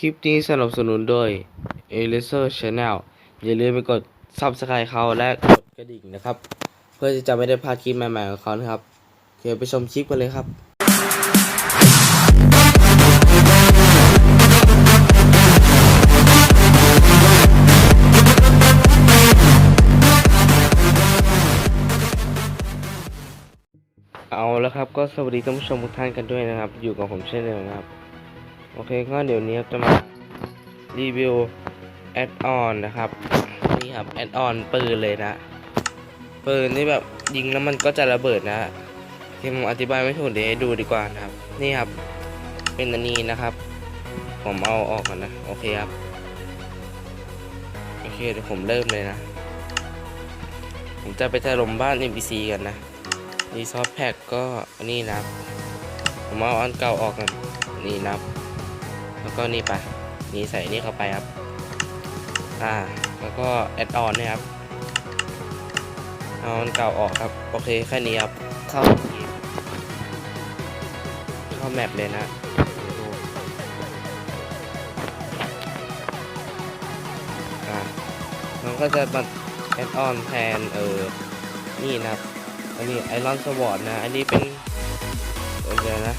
คลิปนี้สนับสนุนโดย e l a s e r Channel อย่าลืมไปกด Subscribe เขาและกดกระดิ่งนะครับ เพื่อที่จะไม่ได้พลาดคลิปใหม่ๆของเขานะครับเดี๋ยวไปชมคลิปกันเลยครับเอาแล้วครับก็สวัสดีท่านผู้ชมทุกท่านกันด้วยนะครับ อยู่กับผมเช่นเดิมนะครับ โอเคก็เดี๋ยวนี้จะมารีวิวแอดออนนะครับนี่ครับแอดออนปืนเลยนะ ปืนนี่แบบยิงแล้วมันก็จะระเบิดนะที่ผมอธิบายไม่ถูกเดี๋ยวดูดีกว่านะครับ นี่ครับเป็นอันนี้นะครับ ผมเอาออกก่อนนะโอเคครับโอเคเดี๋ยวผมเริ่มเลยนะ ผมจะไปถล่มบ้าน NPC กันนะรีซอสแพ็กก็อันนี้นะครับ ผมเอาอันเก่าออกกันนี่นะครับ ก็นี่ไปนี่ใส่นี่เข้าไปครับ อ่า แล้วก็แอดออนเนี่ยครับ เอาอันเก่าออกครับ โอเคแค่นี้ครับ เข้าเกมเข้าแมปเลยนะเดี๋ยวดูอ่ามันก็จะมาแอดออนแทนเออ นี่นะครับ อันนี้ไอรอนสวอตนะ อันนี้เป็นเออเดี๋ยวนะ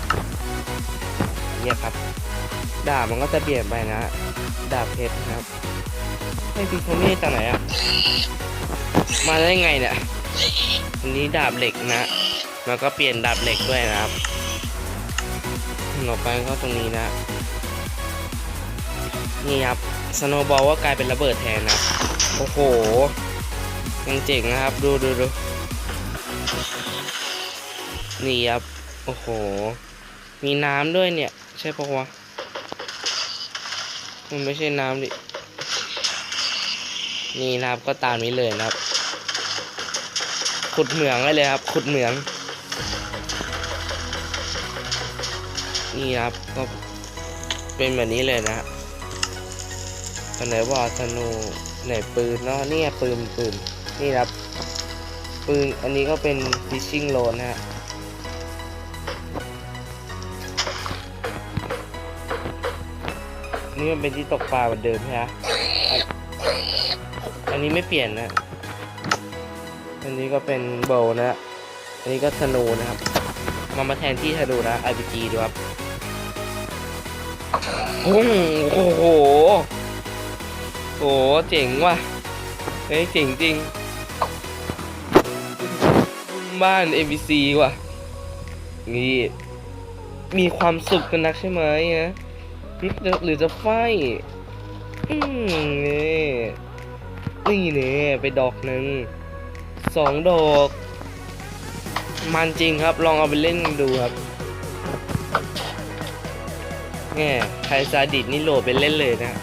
เนี่ยครับ ดาบมันก็จะเปลี่ยนไปนะ ดาบเพชรนะครับให้พี่คนนี้จากไหนอะมาได้ไงเนี่ยอันนี้ดาบเหล็กนะแล้วก็เปลี่ยนดาบเหล็กด้วยนะครับต่อไปก็ตรงนี้นะ นี่ครับสโนบอลว่ากลายเป็นระเบิดแทนนะ โอ้โหยังเจ๋งนะครับ ดูดูดูนี่ครับ โอ้โห มีน้ำด้วยเนี่ย ใช่ปะวะ มันไม่ใช่น้ำดิ นี่นะครับก็ตามนี้เลยนะครับ ขุดเหมืองได้เลยครับ ขุดเหมือง นี่นะครับก็เป็นแบบนี้เลยนะฮะอันไหนว่าธนูไหนปืนเนาะเนี่ยปืนปืนนี่นะครับปืนอันนี้ก็เป็น fishing rod นะฮะ นี่มันเป็นที่ตกปลาเหมือนเดิมใช่ไหมอันอันนี้ไม่เปลี่ยนนะ อันนี้ก็เป็นโบนะ อันนี้ก็ธนูนะครับมามาแทนที่ธนูนะ RPG ดูครับโอ้โหโอ้โหโหเจ๋งว่ะ เฮ้ยเจ๋งจริง บ้าน NPC ว่ะ นี่ มีความสุขกันนักใช่ไหมฮะ หรือจะหรือจะไฟอืมนี่นี่เนี่ยไปดอกหนึ่งสองดอก มันจริงครับลองเอาไปเล่นดูครับแง่ใครซาดิสนี่โหลดไปเล่นเลยนะ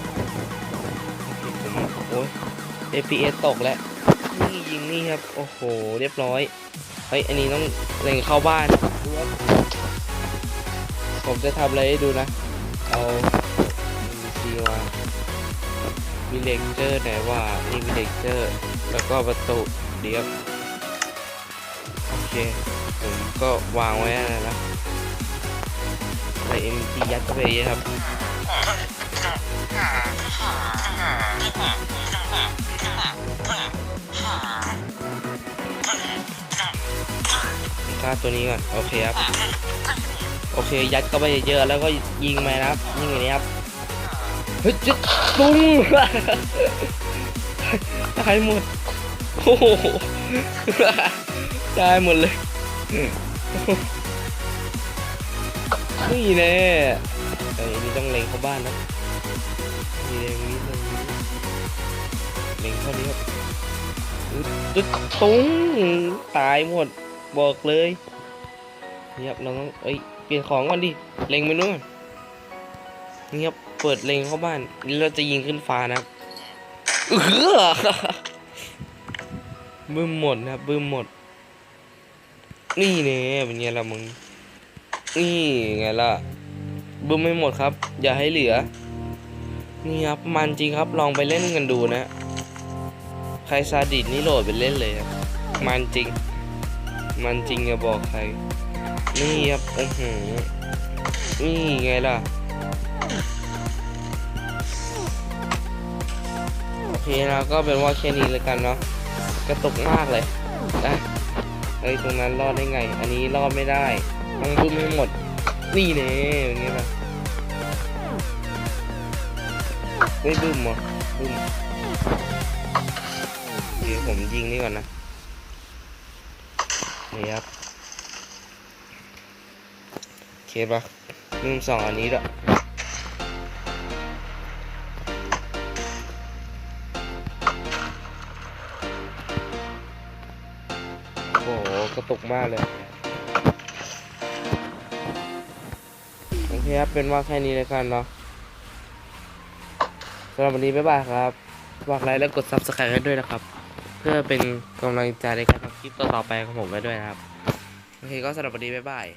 โอ้ย FPS ตกแล้วนี่ยิงนี่ครับ โอ้โห เรียบร้อย เฮ้ย อันนี้ต้องเล็งเข้าบ้าน ผมจะทำอะไรให้ดูนะ เอามีซีว่ามีเลกเจอร์ไหนว่านี่มีเลกเจอร์แล้วก็ประตูเดียวโอเคผมก็วางไว้นะนะใส่เอ็มทียัดเข้าไปยอะครับฆ่าตัวนี้ก่อน โอเคครับ โอเค ยัดเข้าไปเยอะๆแล้วก็ยิงมานะครับยิงอย่างนี้ครับเฮ้ยจะตุ้งตายหมดโอ้โหตายหมดเลยนี่แน่ไอ้นี่ต้องเล็งเข้าบ้านนะนี่เล็งนี้เล็งนี้เล็งเข้านี้ครับอึ๊ดอึ๊ดตุ้งตายหมดบอกเลยนี่ครับเราต้องเอ้ย เปลี่ยนของก่อนดิ เล็งไปนู่นนี่ครับ เปิดเล็งเข้าบ้าน นี่เราจะยิงขึ้นฟ้านะครับเออบึ้มหมดนะครับบึ้มหมด นี่เนี่ยเป็นไงล่ะมึง นี่ไงล่ะ บึ้มไม่หมดครับ อย่าให้เหลือ นี่ครับ มันจริงครับ ลองไปเล่นกันดูนะ ใครซาดิสนี่โหลดไปเล่นเลยครับ มันจริง มันจริงอย่าบอกใคร นี่ครับโอ้โหนี่ไงล่ะ โอเคนะก็เป็นว่าแค่นี้เลยกันเนาะ กระตุกมากเลยนะเฮ้ยตรงนั้นรอดได้ไง อันนี้รอดไม่ได้ต้องบึ้มให้หมด นี่เน่อย่างนี้นะไม่บึ้มหรอบึ้มเดี๋ยวผมยิงนี่ก่อนนะนี่ครับ เคปะบึ้มสองอันนี้ด้วยโอ้โหกระตุกมากเลย โอเคครับ เป็นว่าแค่นี้เลยกันเนาะสำหรับวันนี้บ๊ายบายครับฝากไลค์และกด subscribe ให้ด้วยนะครับ เพื่อเป็นกำลังใจในการทำคลิปต่อๆไปของผมไว้ด้วยนะครับ โอเคก็สำหรับวันนี้บ๊ายบาย